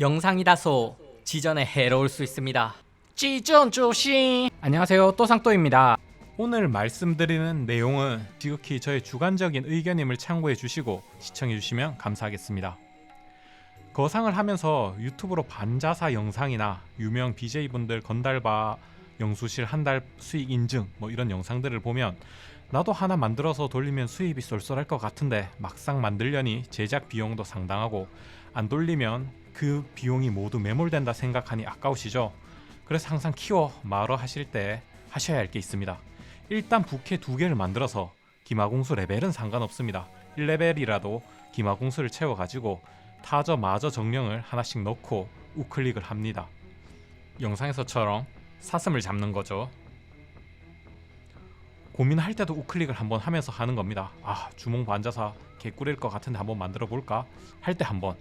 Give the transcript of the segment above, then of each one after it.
영상이 다소 지전에 해로울 수 있습니다. 지전 조심. 안녕하세요. 또상또입니다. 오늘 말씀드리는 내용은 지극히 저의 주관적인 의견임을 참고해 주시고 시청해 주시면 감사하겠습니다. 거상을 하면서 유튜브로 반자사 영상이나 유명 BJ분들 건달바 영수실 한 달 수익 인증 뭐 이런 영상들을 보면 나도 하나 만들어서 돌리면 수입이 쏠쏠할 것 같은데 막상 만들려니 제작 비용도 상당하고 안 돌리면 그 비용이 모두 매몰된다 생각하니 아까우시죠? 그래서 항상 키워 말어 하실 때 하셔야 할 게 있습니다. 일단 부캐 두 개를 만들어서 기마공수 레벨은 상관없습니다. 1레벨이라도 기마공수를 채워가지고 타저 마저 정령을 하나씩 넣고 우클릭을 합니다. 영상에서처럼 사슴을 잡는 거죠. 고민할 때도 우클릭을 한번 하면서 하는 겁니다. 아 주몽 반자사 개꿀일 것 같은데 한번 만들어 볼까 할 때 한번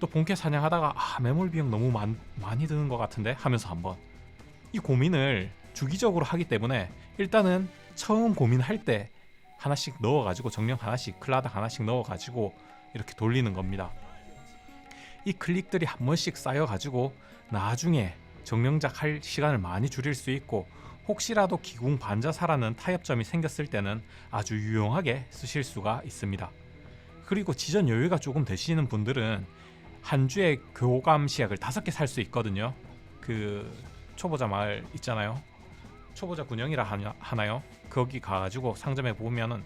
또 본캐 사냥하다가 아 매몰 비용 너무 많, 많이 드는 것 같은데 하면서 한번 이 고민을 주기적으로 하기 때문에 일단은 처음 고민할 때 하나씩 넣어가지고 정령 하나씩 클라드 하나씩 넣어가지고 이렇게 돌리는 겁니다. 이 클릭들이 한 번씩 쌓여가지고 나중에 정령작 할 시간을 많이 줄일 수 있고 혹시라도 기궁 반자사라는 타협점이 생겼을 때는 아주 유용하게 쓰실 수가 있습니다. 그리고 지전 여유가 조금 되시는 분들은 한 주에 교감 시약을 다섯 개 살 수 있거든요. 그 초보자 마을 있잖아요. 초보자 군영이라 하냐, 하나 요? 거기 가가지고 상점에 보면은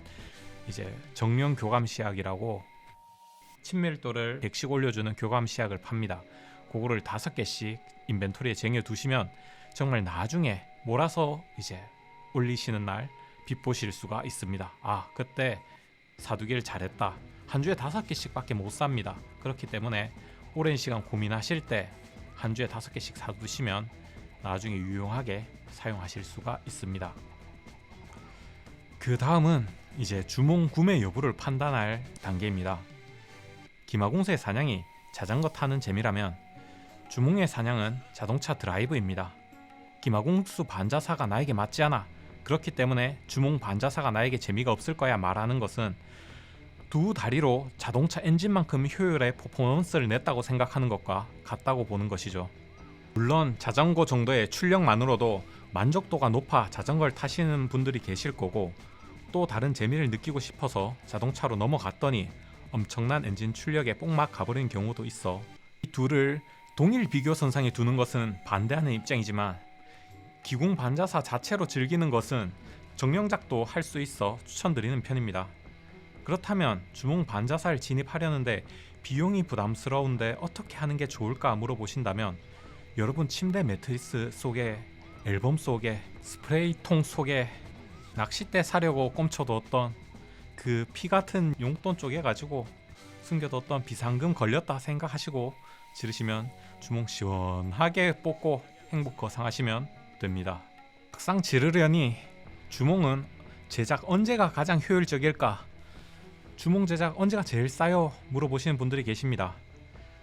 이제 정령 교감 시약이라고 친밀도를 100씩 올려주는 교감 시약을 팝니다. 그거를 다섯 개씩 인벤토리에 쟁여 두시면 정말 나중에 몰아서 이제 올리시는 날 빛보실 수가 있습니다. 아 그때 사두기를 잘했다. 한 주에 다섯 개씩밖에 못 삽니다. 그렇기 때문에 오랜 시간 고민하실 때 한 주에 다섯 개씩 사두시면 나중에 유용하게 사용하실 수가 있습니다. 그 다음은 이제 주몽 구매 여부를 판단할 단계입니다. 기마공수의 사냥이 자전거 타는 재미라면 주몽의 사냥은 자동차 드라이브입니다. 기마공수 반자사가 나에게 맞지 않아 그렇기 때문에 주몽 반자사가 나에게 재미가 없을 거야 말하는 것은 두 다리로 자동차 엔진만큼 효율의 퍼포먼스를 냈다고 생각하는 것과 같다고 보는 것이죠. 물론 자전거 정도의 출력만으로도 만족도가 높아 자전거를 타시는 분들이 계실 거고 또 다른 재미를 느끼고 싶어서 자동차로 넘어갔더니 엄청난 엔진 출력에 뽕막 가버린 경우도 있어 이 둘을 동일 비교 선상에 두는 것은 반대하는 입장이지만 기공 반자사 자체로 즐기는 것은 정령작도 할 수 있어 추천드리는 편입니다. 그렇다면 주몽 반자사를 진입하려는데 비용이 부담스러운데 어떻게 하는 게 좋을까 물어보신다면 여러분 침대 매트리스 속에 앨범 속에 스프레이통 속에 낚싯대 사려고 꼼쳐뒀던 그 피 같은 용돈 쪼개 가지고 숨겨뒀던 비상금 걸렸다 생각하시고 지르시면 주몽 시원하게 뽑고 행복 거상하시면 됩니다. 막상 지르려니 주몽은 제작 언제가 가장 효율적일까? 주몽 제작 언제가 제일 싸요? 물어보시는 분들이 계십니다.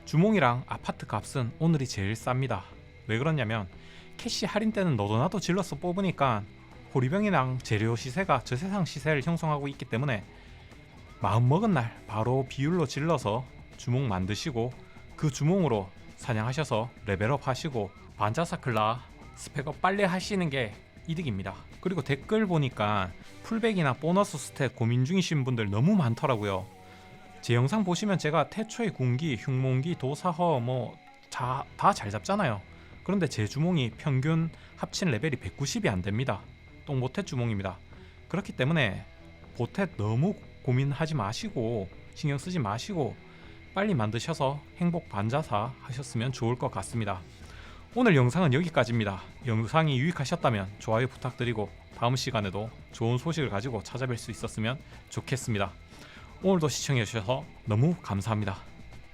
주몽이랑 아파트 값은 오늘이 제일 쌉니다. 왜 그러냐면 캐시 할인 때는 너도 나도 질러서 뽑으니까 호리병이랑 재료 시세가 저 세상 시세를 형성하고 있기 때문에 마음 먹은 날 바로 비율로 질러서 주몽 만드시고 그 주몽으로 사냥하셔서 레벨업 하시고 반자사 클라 스펙업 빨리 하시는 게 이득입니다. 그리고 댓글 보니까 풀백이나 보너스 스탯 고민 중이신 분들 너무 많더라고요. 제 영상 보시면 제가 태초의 군기, 흉몽기, 도사허 뭐 다 잘 잡잖아요. 그런데 제 주몽이 평균 합친 레벨이 190이 안 됩니다. 똥보텟 주몽입니다. 그렇기 때문에 보텟 너무 고민하지 마시고 신경 쓰지 마시고 빨리 만드셔서 행복 반자사 하셨으면 좋을 것 같습니다. 오늘 영상은 여기까지입니다. 영상이 유익하셨다면 좋아요 부탁드리고 다음 시간에도 좋은 소식을 가지고 찾아뵐 수 있었으면 좋겠습니다. 오늘도 시청해주셔서 너무 감사합니다.